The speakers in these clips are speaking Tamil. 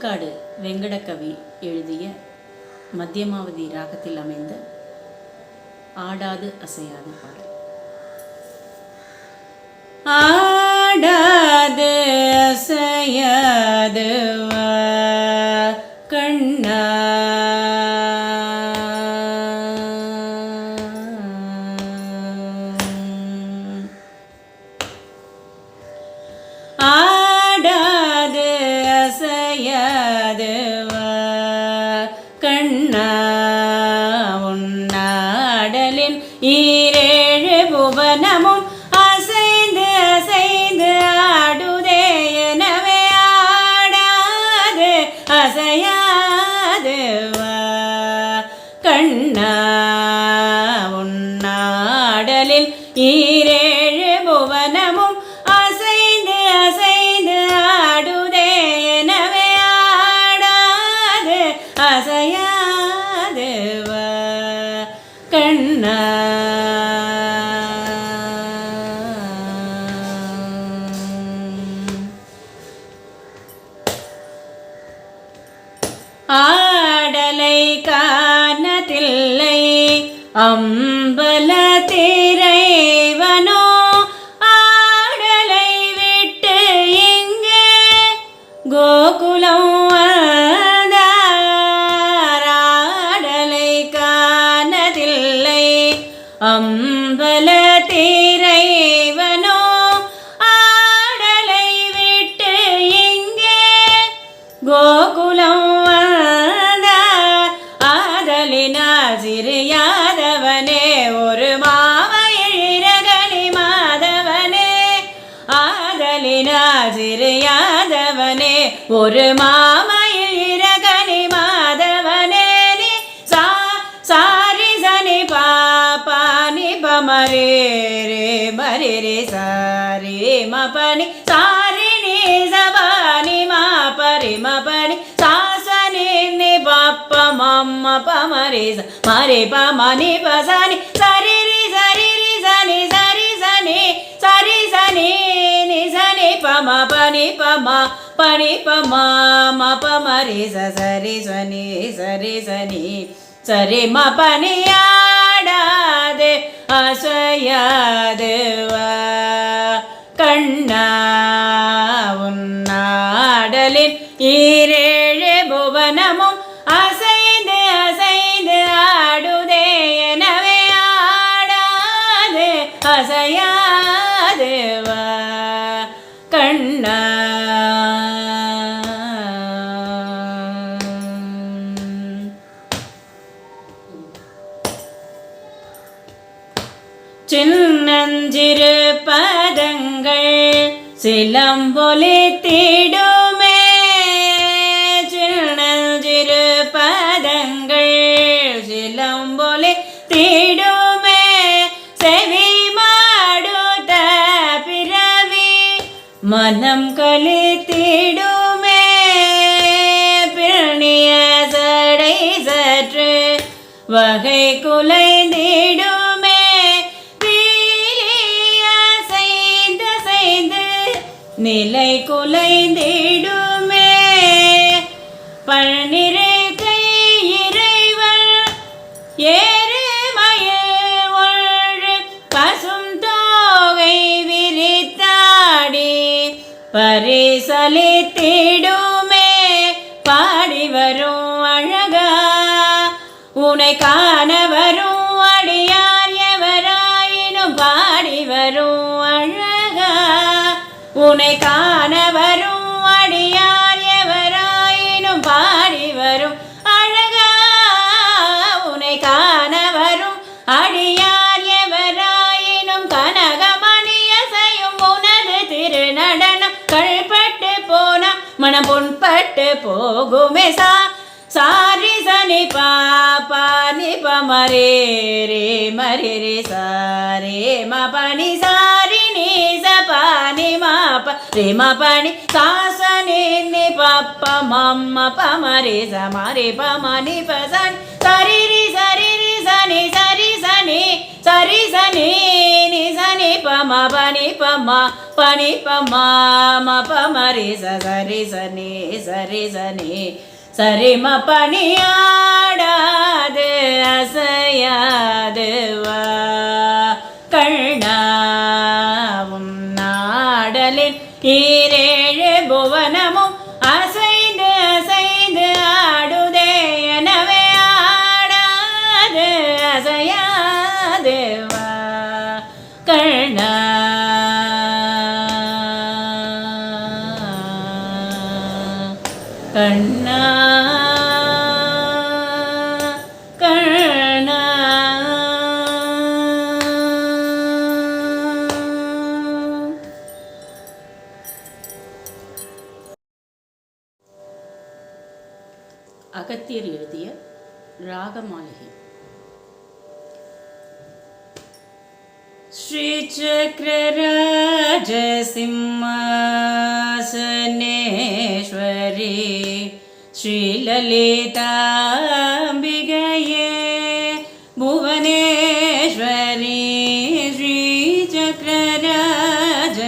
ஆத்துக்காடு வெங்கடகவி எழுதிய மத்தியமாவதி ராகத்தில் அமைந்த ஆடாது அசையாது பாடல். ஆடாது அசையாது ஆடலை காணதில்லை. அம்பல திரைவனோ ஆடலை விட்டு இங்கே கோகுலம் ஆடலை காணதில்லை. அம்பல திரைவனோ ஆடலை விட்டு இங்கே கோ ஒரு மாமையிழகனி மாதவனே நீ சா சாரி சனி பாப்பா நி பமரே ரே மரி ரே சாரி மபனி சாரி நீ சபானி மா பரி மபனி சாசனி நி பப்ப மம்ம பமரி ச மரி பமனி பசனி சரி ரி சரி ரி சனி சரி சனி சரி சனி நி சனி பம பனி பம பனி பம ம பமரி ச சரி சனி சரி சனி. சரி ம பனி ஆடாது அசையாது வா. கண்ணா உன்னாடலின் ஈரேழு புவனமும் சிலம்பொலி தீடுமே. சின்னஞ்சிறு பதங்கள் சிலம்பொலி தீடுமே. செவி மாடுத பிறவி மனம் கலி கழித்திடுமே பிறனிய சடை சற்று வகை குல நிலை குலைந்திடுமே பழனிரே கை இறைவள் ஏறு மயில் பசும் தோகை விரித்தாடி பரிசலித்திடுமே பாடி வரும் அழகா உனை காண உனை காண வரும் அடியார் எவராயினும் பாடி வரும். அழகா உனை காண வரும் அடியார் எவராயினும் கனகமணியசையும் உனது திருநடனம். கள்பட்டு போன மனம் புண்பட்டு போகுமே சா సారి సని పాని పమరే రే మరి రే సారే మా పని సారి నీ సపాని మా రే మా పని కాసని ని పప్ప మమ్మ పమరే సమరి పమని పసని సరి రి సరి రి సని సరి సని సరి సని ని సని పమ పని పమ పని పమ మ పమరి సరి సని సరి సని. സരിമ പണിയാടാത് അസയാതുവാ. കണ്ണാവും നാടലിൽ ഈരേഴ് ഭുവനമോ கண்ணா Shri श्रीललिताम्बिगये Bhuvaneshwari Shri Chakraraj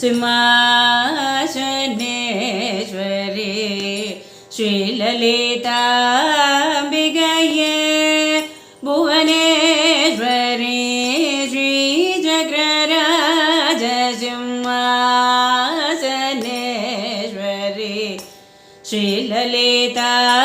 Sinha Eta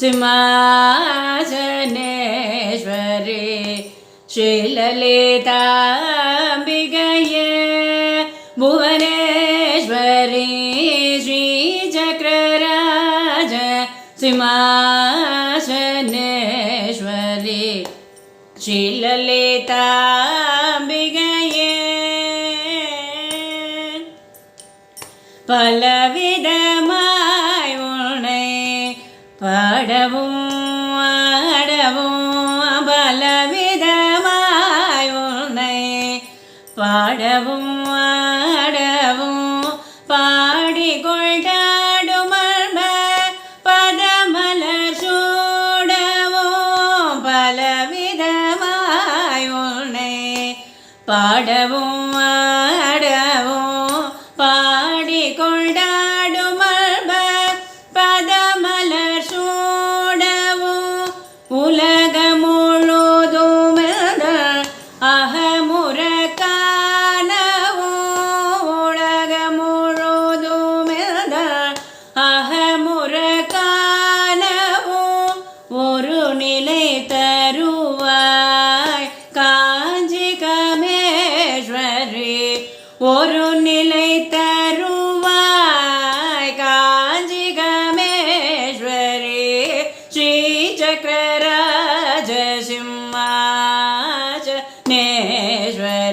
Sumajaneshwari Shilalita Ambigaye Bhuvaneshwari Shri Chakraraja Sumajaneshwari Shilalita Ambigaye Palavidaya പാടവും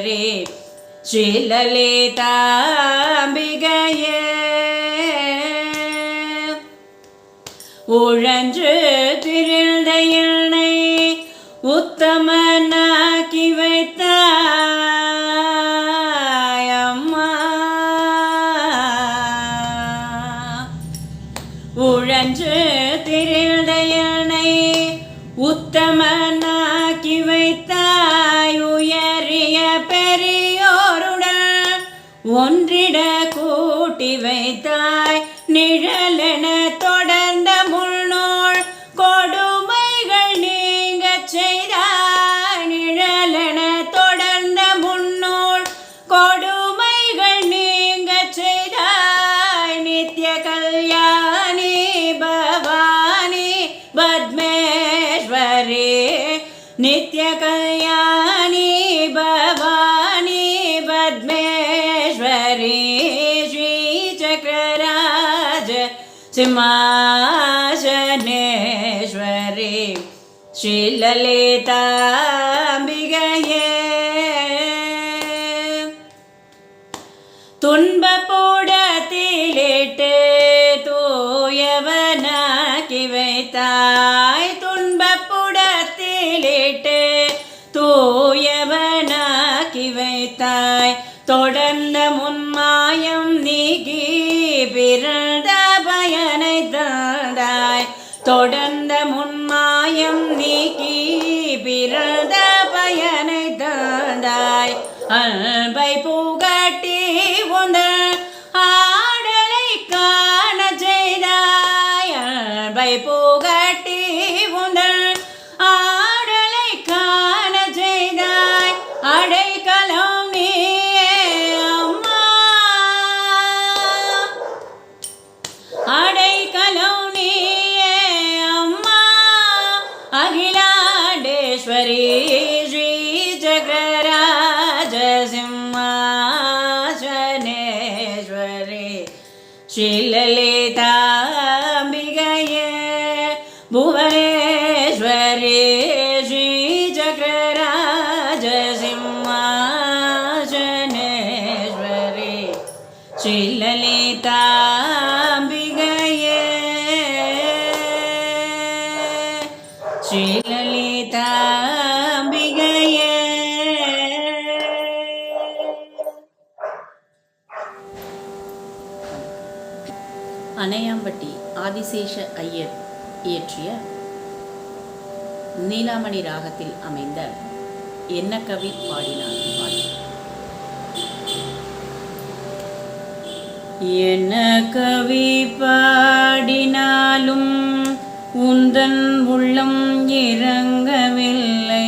ಶ್ರೀ ಶ್ರೀಲಲಿತಾಂಬಿಗೆಯೇ உழன்று திரண்டையில் பெரியோருடன் ஒன்றிட கூட்டி வைத்தாய். நிழலென हरे श्रीचक्रराज सिंहासनेश्वरे श्रीललिता பிறந்த பயனை தந்தாய் தொடர்ந்த முன்மாயம் நீக்கி பிறந்த பயனை தந்தாய் அன்பை போ ஸ்ரீலலிதாம்பிகையே அணையாம்பட்டி ஆதிசேஷ ஐயர் இயற்றிய நீலாமணி ராகத்தில் அமைந்த என்ன கவி பாடினார் என்ன கவி பாடினாலும் உந்தன் உள்ளம் இறங்கவில்லை.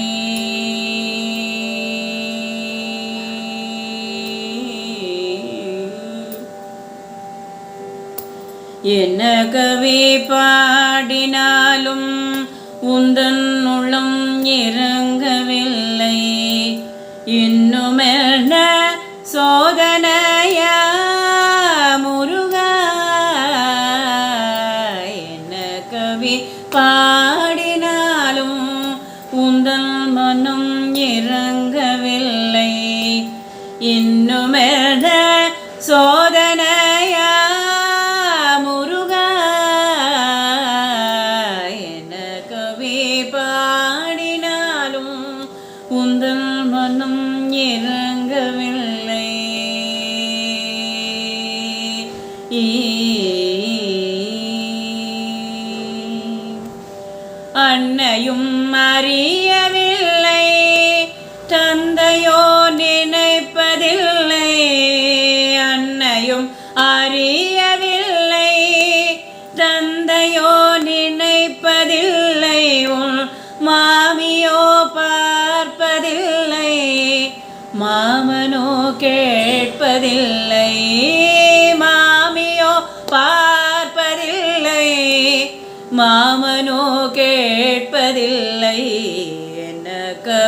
என்ன கவி பாடினாலும் உந்தன் உள்ளம் இறங்க உந்தன் மனம் இறங்கவில்லை. இன்னும் சோ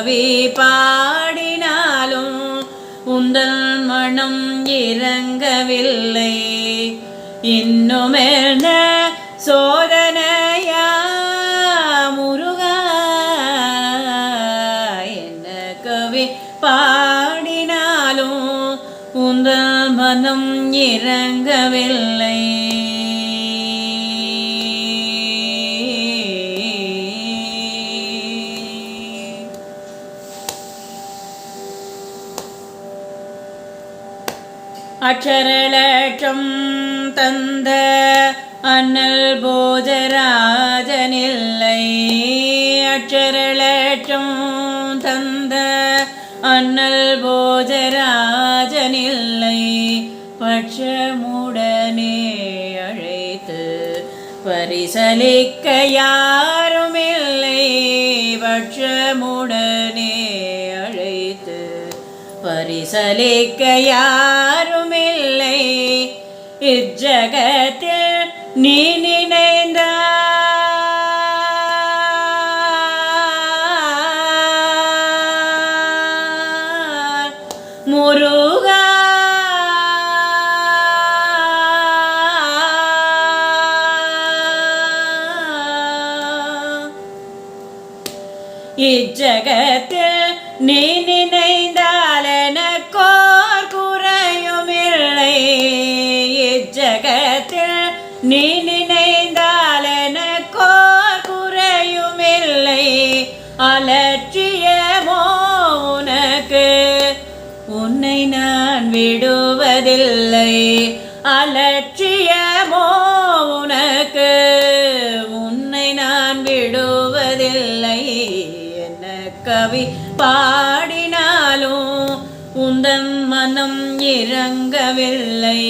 கவி பாடினாலும் உந்தல் மனம் இறங்கவில்லை. இன்னும் என்ன சோதனையா முருகா என்ன கவி பாடினாலும் உந்தல் மனம் இறங்கவில்லை. அக்ஷரலட்சம் தந்த அண்ணல் போஜராஜனில்லை அக்ஷரலட்சம் தந்த அண்ணல் போஜராஜனில்லை பட்சமுடனே அழைத்து பரிசலிக்க யாருமில்லை பட்சமுடனே அழைத்து பரிசலிக்க யாருமில்லை இச்சகத்தில் நீ நினைந்தாய் அலட்சியமோ உனக்கு உன்னை நான் விடுவதில்லை. அலட்சியமோ உனக்கு உன்னை நான் விடுவதில்லை. என்ன கவி பாடினாலும் உந்தன் மனம் இறங்கவில்லை.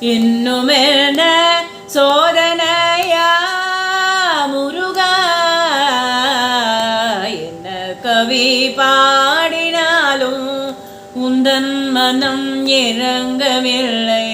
இன்னும் என்ன சோதனையா பாடினாலும் மனம் இறங்கவில்லை.